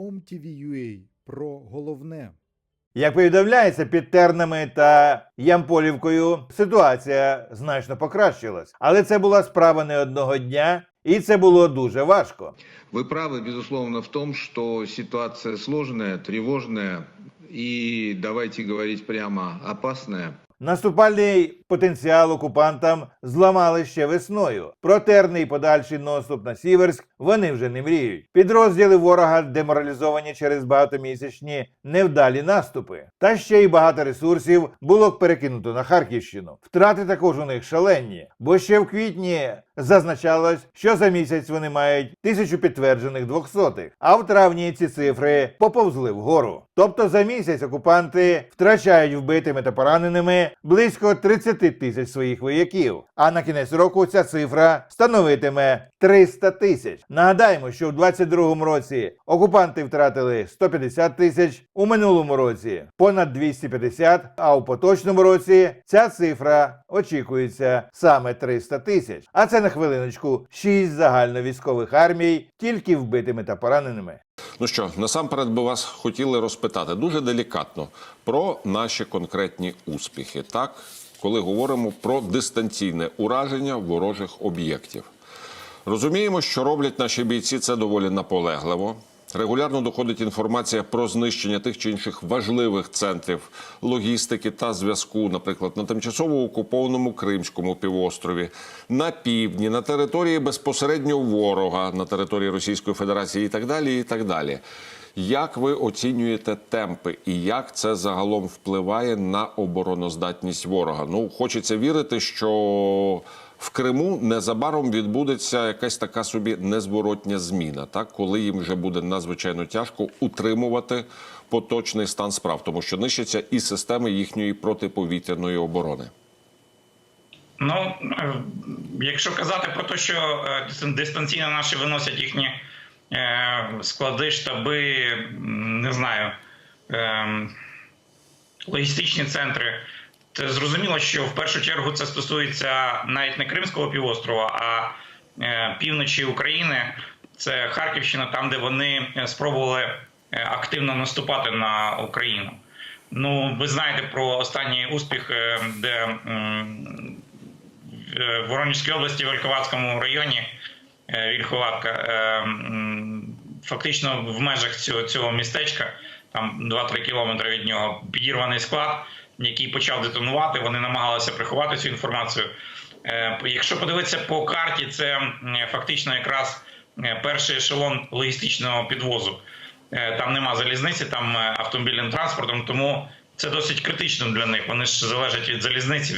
OMTV.ua про головне. Як повідомляється, під Тернами та Ямполівкою ситуація значно покращилась, але це була справа не одного дня, і це було дуже важко. Вы правы, безусловно, в том, что ситуация сложная, тревожная и, давайте говорить прямо, опасная. Наступальний потенціал окупантам зламали ще весною. Про терний подальший наступ на Сіверськ вони вже не мріють. Підрозділи ворога деморалізовані через багатомісячні невдалі наступи. Та ще й багато ресурсів було перекинуто на Харківщину. Втрати також у них шалені, бо ще в квітні зазначалось, що за місяць вони мають тисячу підтверджених двохсотих, а в травні ці цифри поповзли вгору. Тобто за місяць окупанти втрачають вбитими та пораненими близько 30 тисяч своїх вояків. А на кінець року ця цифра становитиме 300 тисяч. Нагадаємо, що в 22-му році окупанти втратили 150 тисяч, у минулому році понад 250, а у поточному році ця цифра очікується саме 300 тисяч. А це на хвилиночку 6 загальновійськових армій, тільки вбитими та пораненими. Ну що, насамперед би вас хотіли розпитати дуже делікатно про наші конкретні успіхи, так коли говоримо про дистанційне ураження ворожих об'єктів. Розуміємо, що роблять наші бійці це доволі наполегливо. Регулярно доходить інформація про знищення тих чи інших важливих центрів логістики та зв'язку, наприклад, на тимчасово окупованому Кримському півострові, на півдні, на території безпосередньо ворога, на території Російської Федерації і так далі. І так далі. Як ви оцінюєте темпи і як це загалом впливає на обороноздатність ворога? Ну, хочеться вірити, що в Криму незабаром відбудеться якась така собі незворотня зміна, так коли їм вже буде надзвичайно тяжко утримувати поточний стан справ, тому що нищаться і системи їхньої протиповітряної оборони. Ну, е, якщо казати про те, що е, дистанційно наші виносять їхні склади, штаби, не знаю, е, логістичні центри, то зрозуміло, що в першу чергу це стосується навіть не Кримського півострова, а е, півночі України. Це Харківщина, там, де вони е, спробували е, активно наступати на Україну. Ну, ви знаєте про останній успіх, е, де в Воронежській області, в Вільховатському районі е, Вільховатка, е, фактично в межах цього, цього містечка, там 2-3 кілометри від нього, підірваний склад, який почав детонувати. Вони намагалися приховати цю інформацію. Е, Якщо подивитися по карті, це фактично якраз е, перший ешелон логістичного підвозу. Е, Там нема залізниці, там е, автомобільним транспортом, тому це досить критично для них. Вони ж залежать від залізниці,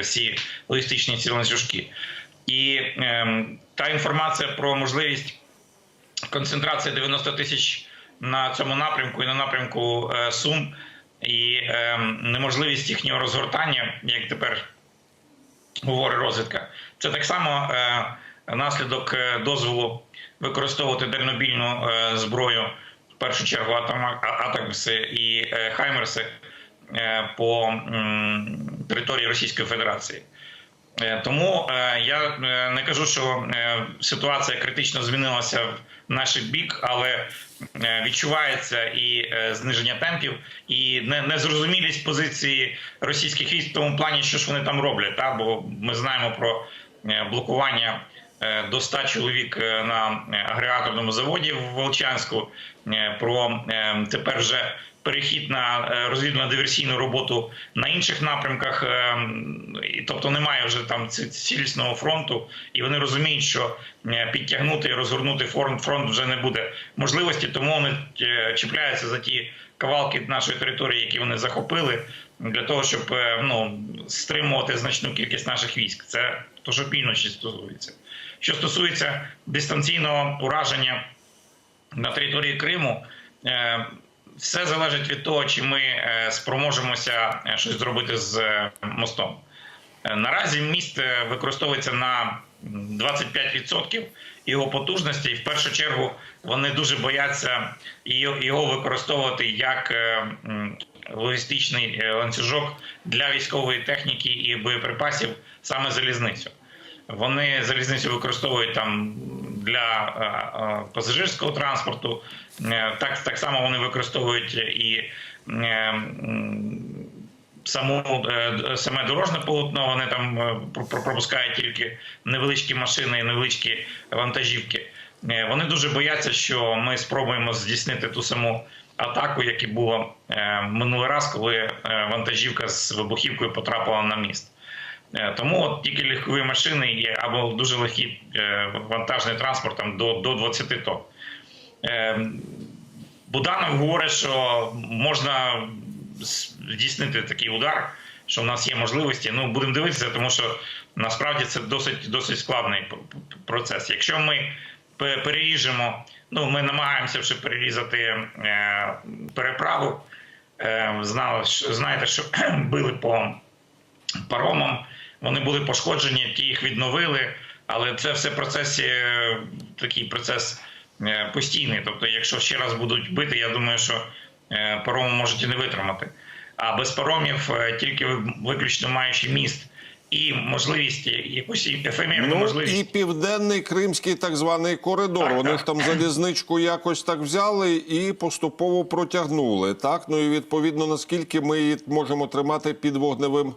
всі логістичні ці ланцюжки. І ем, та інформація про можливість концентрації 90 тисяч на цьому напрямку і на напрямку е, Сум, і ем, неможливість їхнього розгортання, як тепер говорить розвідка, це так само е, наслідок е, дозволу використовувати дальнобільну е, зброю, в першу чергу атома- а- атакмси і е, хаймерси е, по м, території Російської Федерації. Е, Тому е, я е, не кажу, що ситуація критично змінилася в наш бік, але відчувається і зниження темпів, і не- незрозумілість позиції російських військ в тому плані, що ж вони там роблять. Та? Бо ми знаємо про блокування до 100 чоловік е, на е, агрегаторному заводі в Волчанську, е, про е, тепер вже перехід на е, розвідно-диверсійну роботу на інших напрямках, е, тобто немає вже там ці- цілісного фронту, і вони розуміють, що е, підтягнути і розгорнути фронт, фронт вже не буде можливості, тому вони е, чіпляються за ті кавалки нашої території, які вони захопили, для того, щоб е, ну, стримувати значну кількість наших військ. Це то, що стосується. Що стосується дистанційного ураження на території Криму, е, все залежить від того, чи ми е, спроможемося щось зробити з мостом. Наразі міст використовується на 25% його потужності, і в першу чергу вони дуже бояться його використовувати як логістичний е, ланцюжок для військової техніки і боєприпасів саме залізницю. Вони залізницю використовують там для е, е, пасажирського транспорту. Так, так само вони використовують і саму саме дорожне полотно. Вони там про- про- пропускають тільки невеличкі машини і невеличкі вантажівки. Е, Вони дуже бояться, що ми спробуємо здійснити ту саму атаку, як і було е, минулий раз, коли е, вантажівка з вибухівкою потрапила на міст. Тому от тільки легкові машини є або дуже легкий вантажний транспорт там, до, до 20 тонн. Буданов говорить, що можна здійснити такий удар, що в нас є можливості. Ну, будемо дивитися, тому що насправді це досить, досить складний процес. Якщо ми переріжемо, ну ми намагаємося вже перерізати е, переправу. Е, знали, що- знаєте, що били по паромам, вони були пошкоджені, ті їх відновили, але це все процесі е, такий процес постійний. Тобто, якщо ще раз будуть бити, я думаю, що пароми можуть і не витримати. А без паромів тільки виключно маючи міст і можливість якусь ефемерну Ну можливість. і південний кримський так званий коридор. Так, Вони так. ж там залізничку якось так взяли і поступово протягнули. Так, ну і відповідно наскільки ми її можемо тримати під вогневим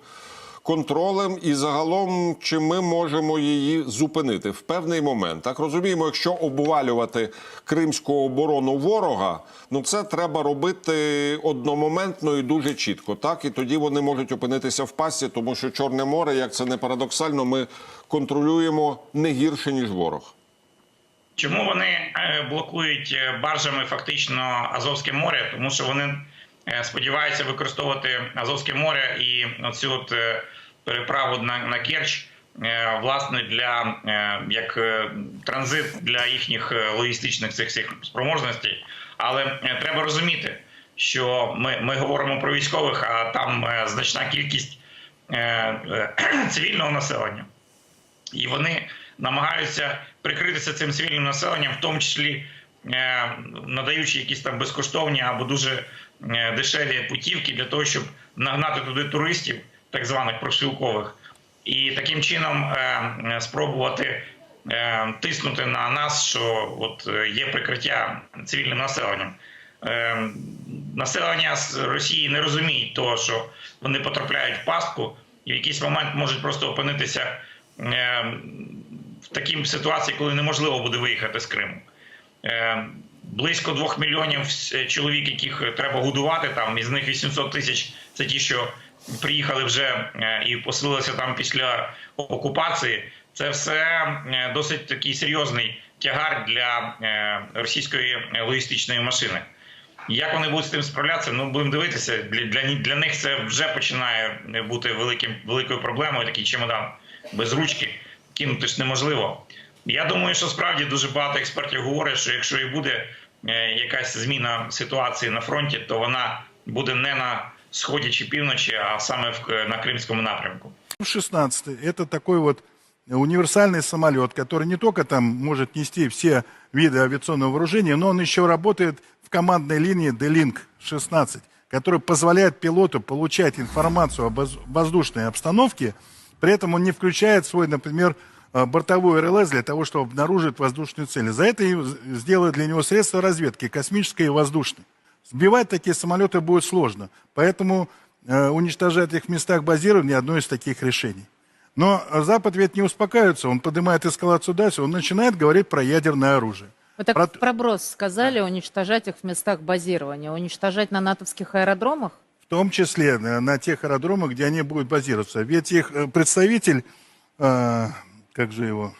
контролем, і загалом чи ми можемо її зупинити в певний момент. Так розуміємо, якщо обвалювати кримську оборону ворога, ну це треба робити одномоментно і дуже чітко. Так і тоді вони можуть опинитися в пасті, тому що Чорне море, як це не парадоксально, ми контролюємо не гірше ніж ворог. Чому вони е, блокують е, баржами фактично Азовське море? Тому що вони сподіваються використовувати Азовське море і оцю от е, переправу на, на Керч е, власне для е, як е, транзит для їхніх е, логістичних цих всіх спроможностей. Але е, треба розуміти, що ми, ми говоримо про військових, а там е, значна кількість е, е, цивільного населення і вони намагаються прикритися цим цивільним населенням, в тому числі е, надаючи якісь там безкоштовні або дуже е, дешеві путівки для того, щоб нагнати туди туристів, так званих профспілкових, і таким чином е, е, спробувати е, тиснути на нас, що от е, є прикриття цивільним населенням. Е, Населення з Росії не розуміють того, що вони потрапляють в пастку і в якийсь момент можуть просто опинитися е, в такій ситуації, коли неможливо буде виїхати з Криму. Е, Близько двох мільйонів е, чоловік, яких треба годувати, там із них 800 тисяч це ті, що приїхали вже е, і поселилися там після окупації. Це все е, досить такий серйозний тягар для е, російської логістичної машини. Як вони будуть з тим справлятися? Ну будемо дивитися. Для, для, для них це вже починає бути великим, великою проблемою. Такий чемодан без ручки кинути ж неможливо. Я думаю, що справді дуже багато експертів говорять, що якщо і буде е, якась зміна ситуації на фронті, то вона буде не на сході чи півночі, а саме в, на Кримському напрямку. F-16 – это такой вот универсальный самолет, который не только там может нести все виды авиационного вооружения, но он еще работает в командной линии D-Link 16, который позволяет пилоту получать информацию об воз- воздушной обстановке, при этом он не включает свой, например, э, бортовой РЛС для того, чтобы обнаружить воздушные цели. За это и сделают для него средства разведки, космической и воздушной. Сбивать такие самолеты будет сложно, поэтому э, уничтожать их в местах базирования одно из таких решений. Но Запад ведь не успокаивается, он поднимает эскалацию дальше, он начинает говорить про ядерное оружие. Вы так Про- проброс сказали, уничтожать их в местах базирования. Уничтожать на натовских аэродромах? В том числе на, на тех аэродромах, где они будут базироваться. Ведь их э, представитель, э, как же его,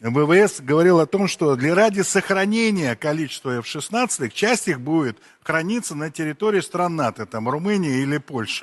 ВВС говорил о том, что для ради сохранения количества F-16, часть их будет храниться на территории стран НАТО, там Румынии или Польши.